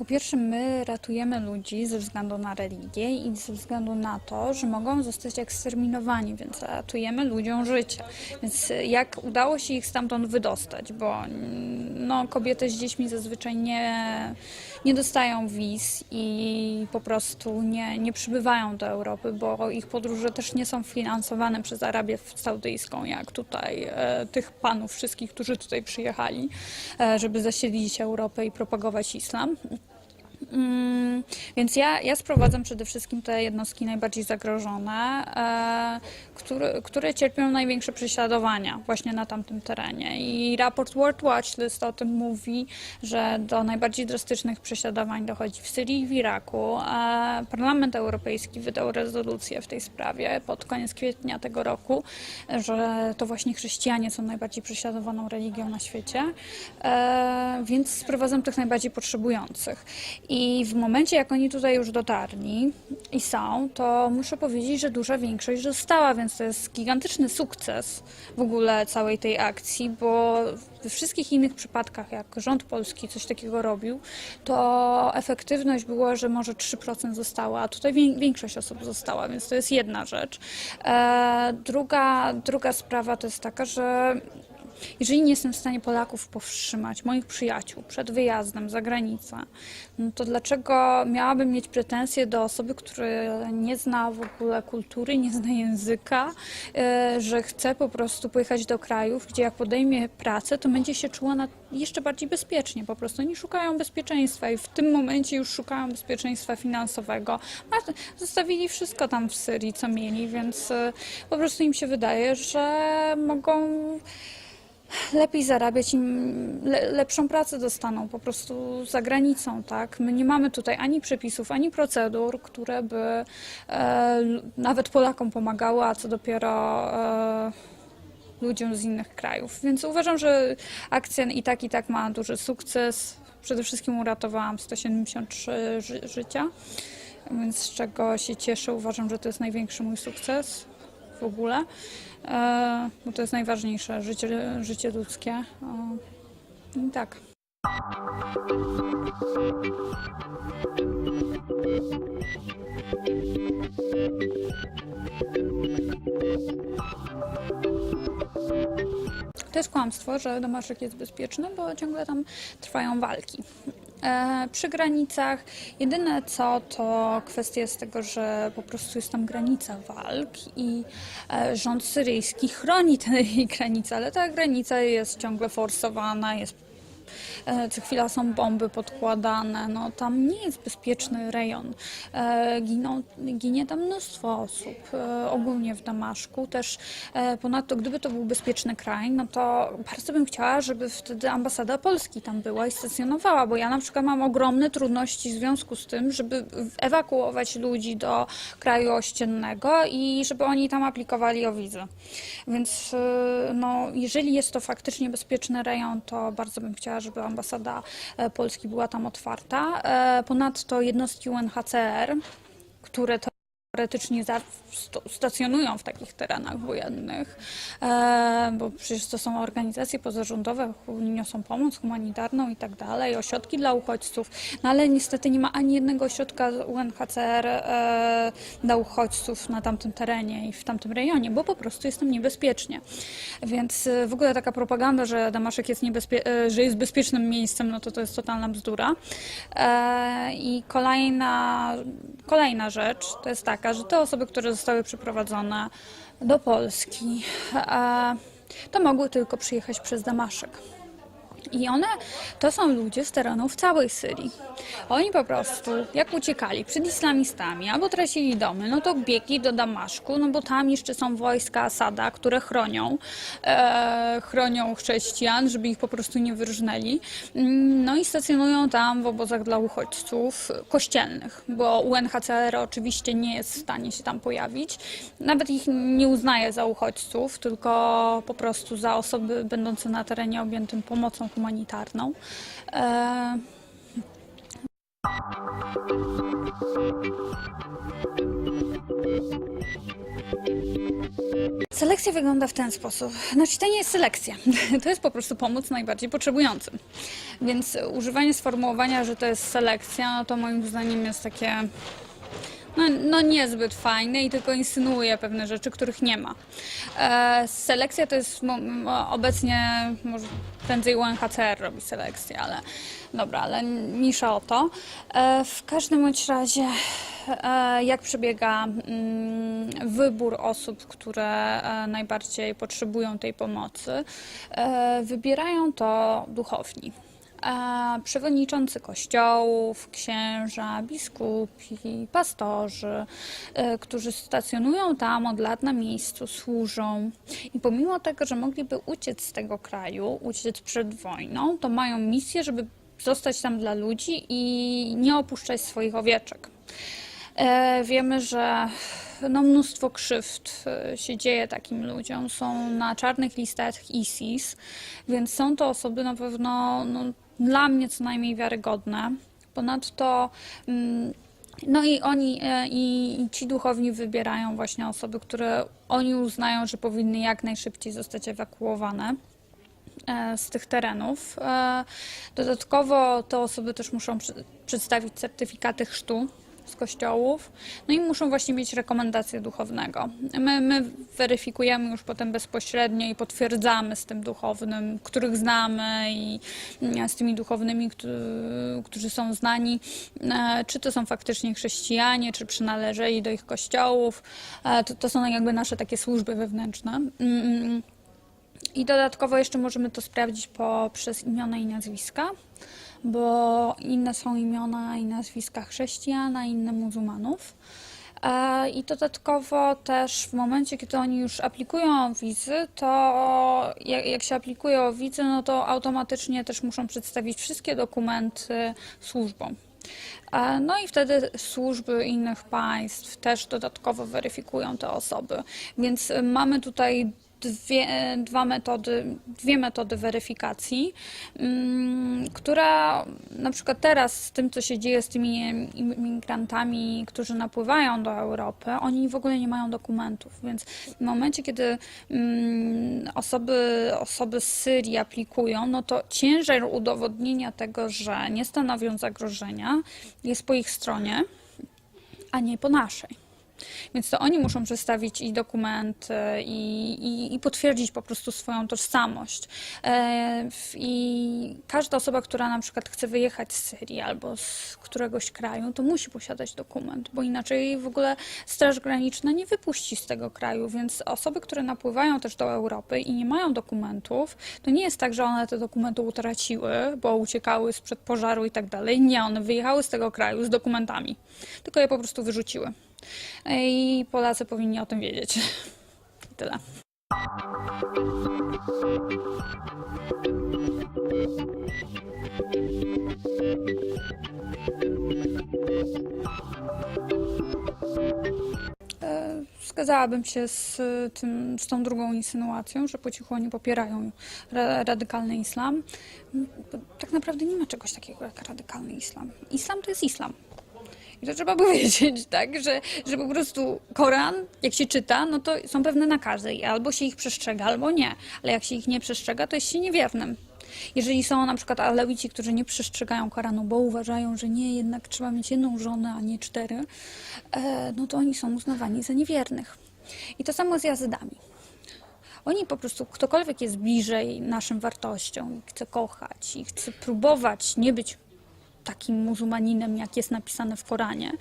Po pierwsze, my ratujemy ludzi ze względu na religię i ze względu na to, że mogą zostać eksterminowani, więc ratujemy ludziom życie. Więc jak udało się ich stamtąd wydostać, bo no, kobiety z dziećmi zazwyczaj nie, nie dostają wiz i po prostu nie, nie przybywają do Europy, bo ich podróże też nie są finansowane przez Arabię Saudyjską, jak tutaj e, tych panów wszystkich, którzy tutaj przyjechali, e, żeby zasiedlić Europę i propagować islam. Mm, Więc ja, ja sprowadzam przede wszystkim te jednostki najbardziej zagrożone, e, które, które cierpią największe prześladowania właśnie na tamtym terenie. I raport World Watch List o tym mówi, że do najbardziej drastycznych prześladowań dochodzi w Syrii i w Iraku. Parlament Europejski wydał rezolucję w tej sprawie pod koniec kwietnia tego roku, że to właśnie chrześcijanie są najbardziej prześladowaną religią na świecie. E, Więc sprowadzam tych najbardziej potrzebujących. I w momencie, jak oni tutaj już dotarli i są, to muszę powiedzieć, że duża większość została, więc to jest gigantyczny sukces w ogóle całej tej akcji, bo we wszystkich innych przypadkach, jak rząd polski coś takiego robił, to efektywność była, że może 3% została, a tutaj wię- większość osób została, więc to jest jedna rzecz. E, druga, druga sprawa to jest taka, że jeżeli nie jestem w stanie Polaków powstrzymać, moich przyjaciół, przed wyjazdem za granicę, no to dlaczego miałabym mieć pretensje do osoby, która nie zna w ogóle kultury, nie zna języka, e, że chce po prostu pojechać do krajów, gdzie jak podejmie pracę, to będzie się czuła jeszcze bardziej bezpiecznie. Po prostu oni szukają bezpieczeństwa i w tym momencie już szukają bezpieczeństwa finansowego. Zostawili wszystko tam w Syrii, co mieli, więc e, po prostu im się wydaje, że mogą lepiej zarabiać, im le, lepszą pracę dostaną po prostu za granicą, tak? My nie mamy tutaj ani przepisów, ani procedur, które by e, nawet Polakom pomagały, a co dopiero e, ludziom z innych krajów. Więc uważam, że akcja i tak, i tak ma duży sukces. Przede wszystkim uratowałam 173 ży- życia, więc z czego się cieszę. Uważam, że to jest największy mój sukces w ogóle, e, bo to jest najważniejsze, życie, życie ludzkie. E, I tak. To jest kłamstwo, że Damaszek jest bezpieczny, bo ciągle tam trwają walki. E, przy granicach. Jedyne co to kwestia z tego, że po prostu jest tam granica walk i e, rząd syryjski chroni tę granicę, ale ta granica jest ciągle forsowana, jest Co chwila są bomby podkładane, no tam nie jest bezpieczny rejon. E, Giną, ginie tam mnóstwo osób, e, ogólnie w Damaszku. Też e, ponadto, gdyby to był bezpieczny kraj, no to bardzo bym chciała, żeby wtedy ambasada Polski tam była i stacjonowała, bo ja na przykład mam ogromne trudności w związku z tym, żeby ewakuować ludzi do kraju ościennego i żeby oni tam aplikowali o wizę. Więc no, jeżeli jest to faktycznie bezpieczny rejon, to bardzo bym chciała, żeby ambasada e, Polski była tam otwarta. E, Ponadto jednostki UNHCR, które teoretycznie stacjonują w takich terenach wojennych, e, bo przecież to są organizacje pozarządowe, niosą pomoc humanitarną i tak dalej, ośrodki dla uchodźców, no ale niestety nie ma ani jednego ośrodka UNHCR e, dla uchodźców na tamtym terenie i w tamtym rejonie, bo po prostu jest tam niebezpiecznie. Więc e, w ogóle taka propaganda, że Damaszek jest, niebezpie- że jest bezpiecznym miejscem, no to to jest totalna bzdura. I kolejna, kolejna rzecz to jest taka, że te osoby, które zostały przyprowadzone do Polski, to mogły tylko przyjechać przez Damaszek. I one to są ludzie z terenów całej Syrii. Oni po prostu, jak uciekali przed islamistami albo tracili domy, no to biegli do Damaszku, no bo tam jeszcze są wojska Asada, które chronią, e, chronią chrześcijan, żeby ich po prostu nie wyrżnęli. Mm, No i stacjonują tam w obozach dla uchodźców kościelnych, bo UNHCR oczywiście nie jest w stanie się tam pojawić. Nawet ich nie uznaje za uchodźców, tylko po prostu za osoby będące na terenie objętym pomocą humanitarną. E, Selekcja wygląda w ten sposób. Znaczy, to nie jest selekcja. To jest po prostu pomoc najbardziej potrzebującym. Więc używanie sformułowania, że to jest selekcja, to moim zdaniem jest takie no, no niezbyt fajne i tylko insynuuje pewne rzeczy, których nie ma. E, selekcja to jest obecnie, może prędzej UNHCR robi selekcję, ale dobra, ale mniejsza o to. E, w każdym bądź razie, e, jak przebiega mm, wybór osób, które e, najbardziej potrzebują tej pomocy, e, wybierają to duchowni. Przewodniczący kościołów, księża, biskupi, pastorzy, e, którzy stacjonują tam od lat na miejscu, służą. I pomimo tego, że mogliby uciec z tego kraju, uciec przed wojną, to mają misję, żeby zostać tam dla ludzi i nie opuszczać swoich owieczek. E, Wiemy, że no, mnóstwo krzywd e, się dzieje takim ludziom. Są na czarnych listach ISIS, więc są to osoby na pewno no, dla mnie co najmniej wiarygodne. Ponadto mm, no i oni e, i, ci duchowni wybierają właśnie osoby, które oni uznają, że powinny jak najszybciej zostać ewakuowane e, z tych terenów. E, Dodatkowo te osoby też muszą przedstawić certyfikaty chrztu z kościołów, no i muszą właśnie mieć rekomendację duchownego. My, my weryfikujemy już potem bezpośrednio i potwierdzamy z tym duchownym, których znamy i mm, z tymi duchownymi, którzy, są znani, e, czy to są faktycznie chrześcijanie, czy przynależeli do ich kościołów. E, To, to są jakby nasze takie służby wewnętrzne. Mm. I dodatkowo jeszcze możemy to sprawdzić poprzez imiona i nazwiska, bo inne są imiona i nazwiska chrześcijan, a inne muzułmanów. E, I dodatkowo też w momencie, kiedy oni już aplikują wizy, to jak, się aplikuje o wizy, no to automatycznie też muszą przedstawić wszystkie dokumenty służbom. E, No i wtedy służby innych państw też dodatkowo weryfikują te osoby. Więc y, mamy tutaj dwie, dwa metody, dwie metody weryfikacji, mm, która na przykład teraz z tym, co się dzieje z tymi imigrantami, którzy napływają do Europy, oni w ogóle nie mają dokumentów, więc w momencie, kiedy mm, osoby, osoby z Syrii aplikują, no to ciężar udowodnienia tego, że nie stanowią zagrożenia jest po ich stronie, a nie po naszej. Więc to oni muszą przedstawić i dokument, e, i, i, i potwierdzić po prostu swoją tożsamość. E, I każda osoba, która na przykład chce wyjechać z Syrii albo z któregoś kraju, to musi posiadać dokument, bo inaczej w ogóle Straż Graniczna nie wypuści z tego kraju. Więc osoby, które napływają też do Europy i nie mają dokumentów, to nie jest tak, że one te dokumenty utraciły, bo uciekały sprzed pożaru i tak dalej. Nie, one wyjechały z tego kraju z dokumentami, tylko je po prostu wyrzuciły. I Polacy powinni o tym wiedzieć. Tyle. E, Zgadzałabym się z, tym, z tą drugą insynuacją, że po cichu oni popierają ra, radykalny islam. Tak naprawdę nie ma czegoś takiego jak radykalny islam. Islam to jest islam. I to trzeba powiedzieć, tak, że, że po prostu Koran, jak się czyta, no to są pewne nakazy i albo się ich przestrzega, albo nie. Ale jak się ich nie przestrzega, to jest się niewiernym. Jeżeli są na przykład alewici, którzy nie przestrzegają Koranu, bo uważają, że nie, jednak trzeba mieć jedną żonę, a nie cztery, e, no to oni są uznawani za niewiernych. I to samo z jazydami. Oni po prostu, ktokolwiek jest bliżej naszym wartościom i chce kochać i chce próbować nie być takim muzułmaninem, jak jest napisane w Koranie,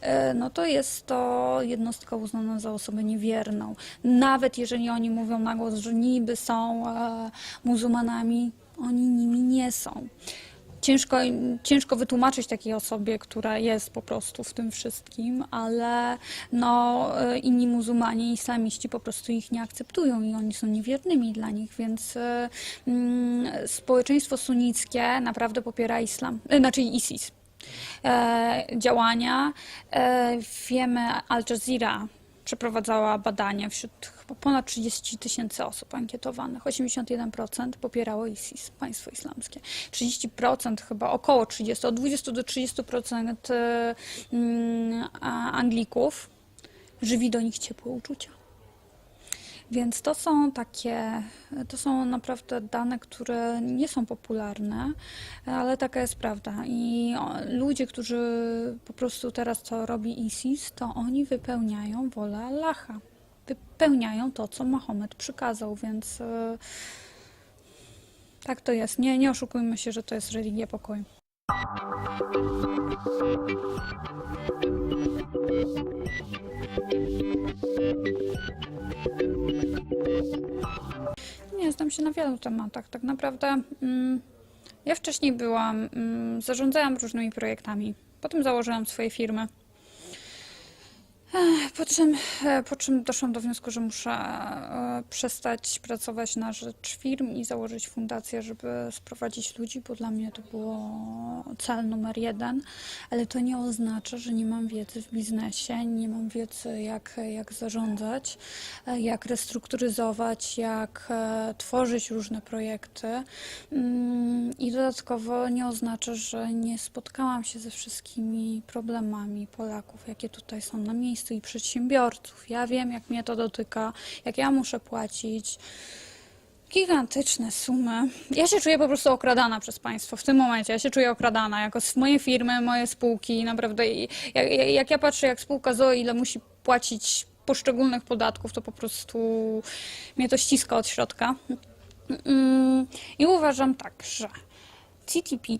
e, no to jest to jednostka uznana za osobę niewierną. Nawet jeżeli oni mówią na głos, że niby są e, muzułmanami, oni nimi nie są. Ciężko, ciężko wytłumaczyć takiej osobie, która jest po prostu w tym wszystkim, ale no, e, inni muzułmanie, islamiści po prostu ich nie akceptują i oni są niewiernymi dla nich, więc e, mm, społeczeństwo sunnickie naprawdę popiera islam, e, znaczy ISIS. E, działania. E, wiemy, Al Jazeera przeprowadzała badania wśród ponad 30 tysięcy osób ankietowanych. 81% popierało ISIS, państwo islamskie. 30% chyba, około 30, od 20 do 30% e, mm, Anglików żywi do nich ciepłe uczucia. Więc to są takie, to są naprawdę dane, które nie są popularne, ale taka jest prawda. I ludzie, którzy po prostu teraz co robi ISIS, to oni wypełniają wolę Allaha. Wypełniają to, co Mahomet przykazał, więc e, tak to jest. Nie, nie oszukujmy się, że to jest religia pokoju. Nie, znam się na wielu tematach. Tak naprawdę mm, ja wcześniej byłam, mm, zarządzałam różnymi projektami. Potem założyłam swoje firmy. Po czym, e, po czym doszłam do wniosku, że muszę e, przestać pracować na rzecz firm i założyć fundację, żeby sprowadzić ludzi, bo dla mnie to było cel numer jeden. Ale to nie oznacza, że nie mam wiedzy w biznesie, nie mam wiedzy, jak, jak zarządzać, e, jak restrukturyzować, jak tworzyć różne projekty. Mm, I dodatkowo nie oznacza, że nie spotkałam się ze wszystkimi problemami Polaków, jakie tutaj są na miejscu i przedsiębiorców. Ja wiem, jak mnie to dotyka, jak ja muszę płacić gigantyczne sumy. Ja się czuję po prostu okradana przez państwo w tym momencie. Ja się czuję okradana jako moje firmy, moje spółki. Naprawdę, i jak, jak- ja patrzę, jak spółka ZOE, ile musi płacić poszczególnych podatków, to po prostu mnie to ściska od środka. Mm, I uważam tak, że CTP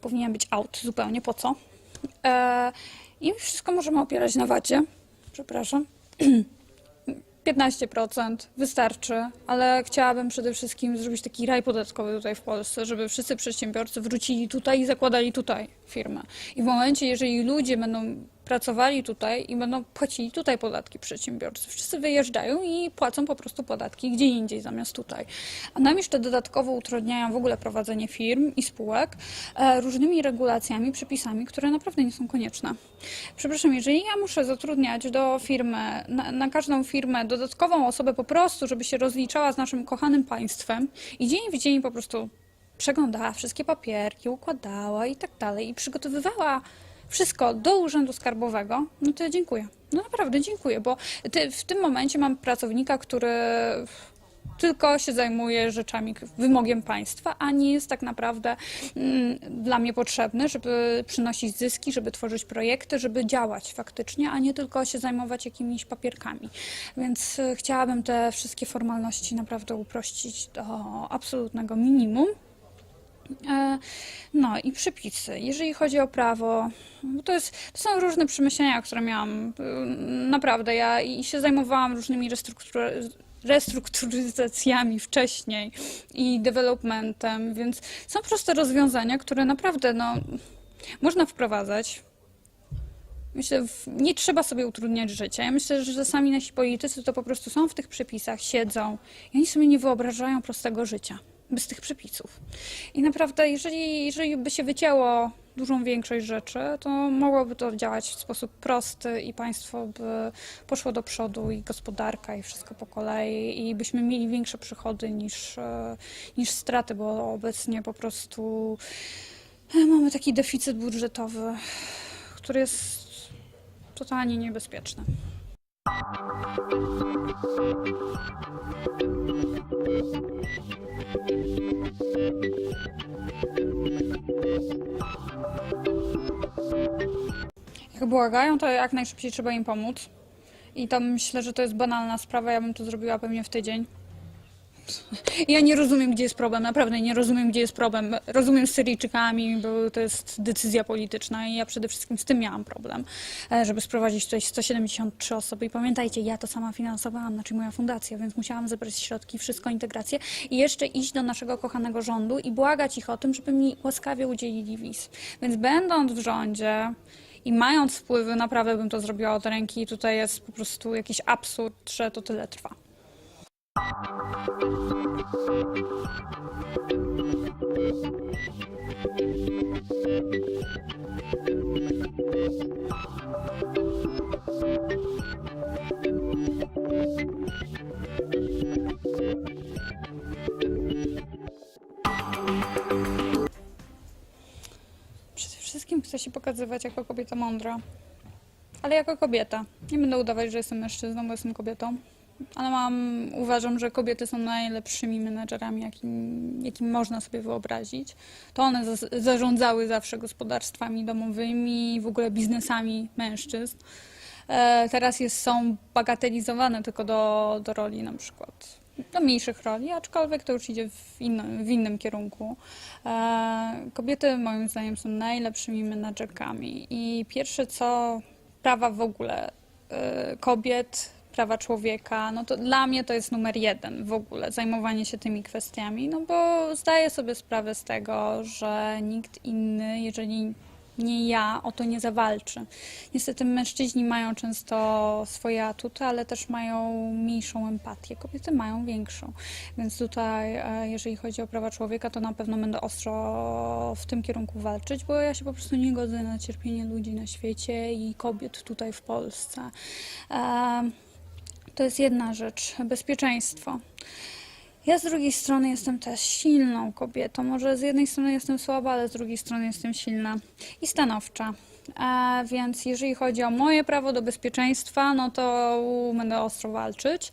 powinien być out zupełnie. Po co? E, I wszystko możemy opierać na wacie. Przepraszam. 15% wystarczy, ale chciałabym przede wszystkim zrobić taki raj podatkowy tutaj w Polsce, żeby wszyscy przedsiębiorcy wrócili tutaj i zakładali tutaj firmę. I w momencie, jeżeli ludzie będą pracowali tutaj i będą płacili tutaj podatki przedsiębiorcy, wszyscy wyjeżdżają i płacą po prostu podatki gdzie indziej zamiast tutaj. A nam jeszcze dodatkowo utrudniają w ogóle prowadzenie firm i spółek e, różnymi regulacjami, przepisami, które naprawdę nie są konieczne. Przepraszam, jeżeli ja muszę zatrudniać do firmy, na, na każdą firmę dodatkową osobę po prostu, żeby się rozliczała z naszym kochanym państwem i dzień w dzień po prostu przeglądała wszystkie papierki, układała i tak dalej i przygotowywała wszystko do urzędu skarbowego, no to ja dziękuję. No naprawdę dziękuję, bo ty, w tym momencie mam pracownika, który tylko się zajmuje rzeczami, wymogiem państwa, a nie jest tak naprawdę mm, dla mnie potrzebny, żeby przynosić zyski, żeby tworzyć projekty, żeby działać faktycznie, a nie tylko się zajmować jakimiś papierkami. Więc y, chciałabym te wszystkie formalności naprawdę uprościć do absolutnego minimum. E, No i przepisy. Jeżeli chodzi o prawo, to, jest, to są różne przemyślenia, które miałam. y, Naprawdę, ja i się zajmowałam różnymi restruktur- restrukturyzacjami wcześniej i developmentem, więc są proste rozwiązania, które naprawdę no, można wprowadzać. Myślę, nie trzeba sobie utrudniać życia. Ja myślę, że czasami nasi politycy to po prostu są w tych przepisach, siedzą i oni sobie nie wyobrażają prostego życia bez tych przepisów. I naprawdę, jeżeli, jeżeli by się wycięło dużą większość rzeczy, to mogłoby to działać w sposób prosty i państwo by poszło do przodu i gospodarka i wszystko po kolei i byśmy mieli większe przychody niż, e, niż straty, bo obecnie po prostu e, mamy taki deficyt budżetowy, który jest totalnie niebezpieczny. Jak błagają, to jak najszybciej trzeba im pomóc. I to myślę, że to jest banalna sprawa, ja bym to zrobiła pewnie w tydzień. Ja nie rozumiem, gdzie jest problem, naprawdę nie rozumiem, gdzie jest problem. Rozumiem z Syryjczykami, bo to jest decyzja polityczna i ja przede wszystkim z tym miałam problem, e, żeby sprowadzić tutaj 173 osoby. I pamiętajcie, ja to sama finansowałam, znaczy moja fundacja, więc musiałam zebrać środki, wszystko, integrację i jeszcze iść do naszego kochanego rządu i błagać ich o tym, żeby mi łaskawie udzielili wiz. Więc będąc w rządzie, i mając wpływy, naprawdę bym to zrobiła od ręki. Tutaj jest po prostu jakiś absurd, że to tyle trwa. Przede wszystkim chcę się pokazywać jako kobieta mądra, ale jako kobieta. Nie będę udawać, że jestem mężczyzną, bo jestem kobietą. Ale mam, uważam, że kobiety są najlepszymi menedżerami, jakim, jakim można sobie wyobrazić. To one za, zarządzały zawsze gospodarstwami domowymi w ogóle biznesami mężczyzn. E, teraz jest, są bagatelizowane tylko do, do roli na przykład, do mniejszych roli, aczkolwiek to już idzie w, inno, w innym kierunku. E, kobiety moim zdaniem są najlepszymi menadżerkami i pierwsze co, prawa w ogóle e, kobiet, prawa człowieka, no to dla mnie to jest numer jeden w ogóle, zajmowanie się tymi kwestiami, no bo zdaję sobie sprawę z tego, że nikt inny, jeżeli nie ja, o to nie zawalczy. Niestety mężczyźni mają często swoje atuty, ale też mają mniejszą empatię. Kobiety mają większą. Więc tutaj, e, jeżeli chodzi o prawa człowieka, to na pewno będę ostro w tym kierunku walczyć, bo ja się po prostu nie godzę na cierpienie ludzi na świecie i kobiet tutaj w Polsce. To jest jedna rzecz. Bezpieczeństwo. Ja z drugiej strony jestem też silną kobietą. Może z jednej strony jestem słaba, ale z drugiej strony jestem silna i stanowcza. E, więc jeżeli chodzi o moje prawo do bezpieczeństwa, no to będę ostro walczyć.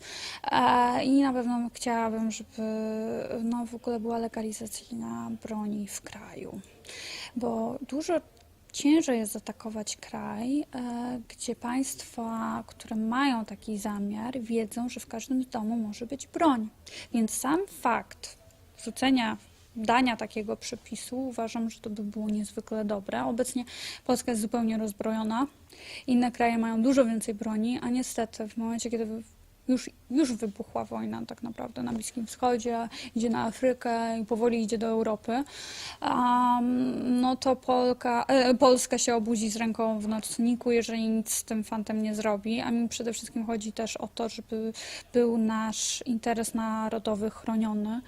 E, I na pewno chciałabym, żeby no, w ogóle była legalizacyjna broni w kraju. Bo dużo ciężej jest zaatakować kraj, e, gdzie państwa, które mają taki zamiar, wiedzą, że w każdym domu może być broń. Więc sam fakt wrzucenia, dania takiego przepisu uważam, że to by było niezwykle dobre. Obecnie Polska jest zupełnie rozbrojona. Inne kraje mają dużo więcej broni, a niestety w momencie, kiedy już, już wybuchła wojna tak naprawdę na Bliskim Wschodzie, idzie na Afrykę i powoli idzie do Europy, um, no to Polka, e, Polska się obudzi z ręką w nocniku, jeżeli nic z tym fantem nie zrobi. A mi przede wszystkim chodzi też o to, żeby był nasz interes narodowy chroniony.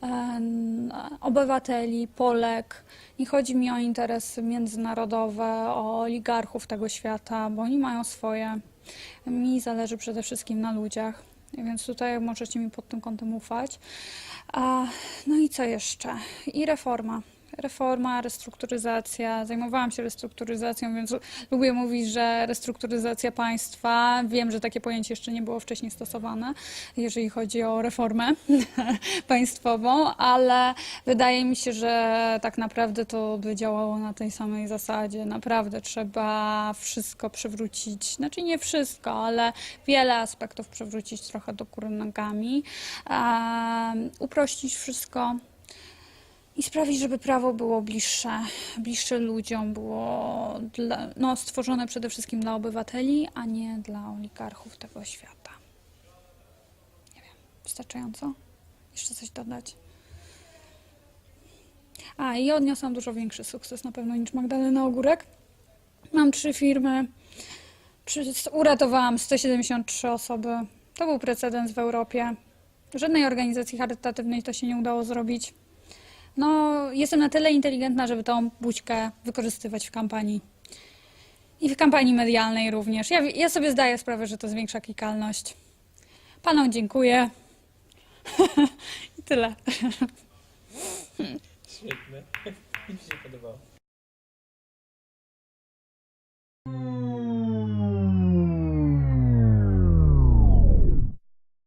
Em, obywateli, Polek. Nie chodzi mi o interesy międzynarodowe, o oligarchów tego świata, bo oni mają swoje. Mi zależy przede wszystkim na ludziach, więc tutaj możecie mi pod tym kątem ufać. No i co jeszcze? I reforma. Reforma, restrukturyzacja. Zajmowałam się restrukturyzacją, więc lubię mówić, że restrukturyzacja państwa. Wiem, że takie pojęcie jeszcze nie było wcześniej stosowane, jeżeli chodzi o reformę państwową, ale wydaje mi się, że tak naprawdę to by działało na tej samej zasadzie. Naprawdę trzeba wszystko przywrócić, znaczy nie wszystko, ale wiele aspektów przywrócić trochę do góry nogami, um, uprościć wszystko i sprawić, żeby prawo było bliższe, bliższe ludziom, było dla, no, stworzone przede wszystkim dla obywateli, a nie dla oligarchów tego świata. Nie wiem, wystarczająco? Jeszcze coś dodać? A, i odniosłam dużo większy sukces na pewno niż Magdalena Ogórek. Mam trzy firmy, uratowałam 173 osoby. To był precedens w Europie. Żadnej organizacji charytatywnej to się nie udało zrobić. No, jestem na tyle inteligentna, żeby tą buźkę wykorzystywać w kampanii. I w kampanii medialnej również. Ja, ja sobie zdaję sprawę, że to zwiększa klikalność. Panom dziękuję. I tyle. Świetne. Mi się podobało.